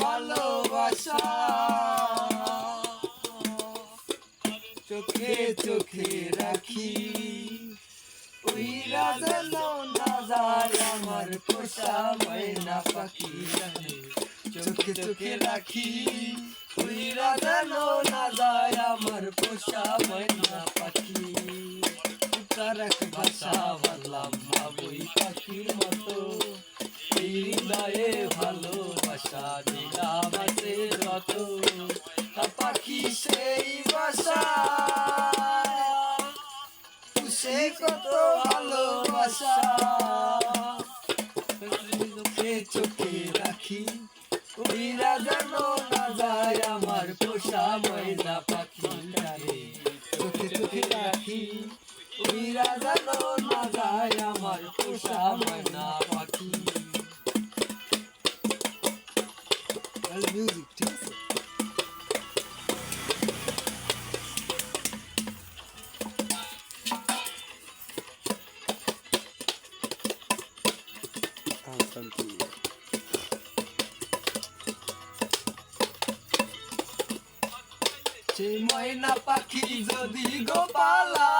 ভালোবাসা চোখে চোখে রাখি। ওই রাজন না যায় আমার পোষা ময়না পাখি। চোখে চোখে রাখি। ওই রাজন না যায় আমার পোষা মতো হৃদয়ে ভালোবাসা দিলাম আছে যত তা পাখি ভালোবাসা চোখে চোখে রাখি ওইরা যেন না আমার পোষা ময়না পাখি চোখে চোখে রাখি ওইরা যেন আমার পোষা ময়না পাখি মিউজিক ঠিক আছে হ্যাঁ শান্তি সে ময়না পাখি যদি গোপালা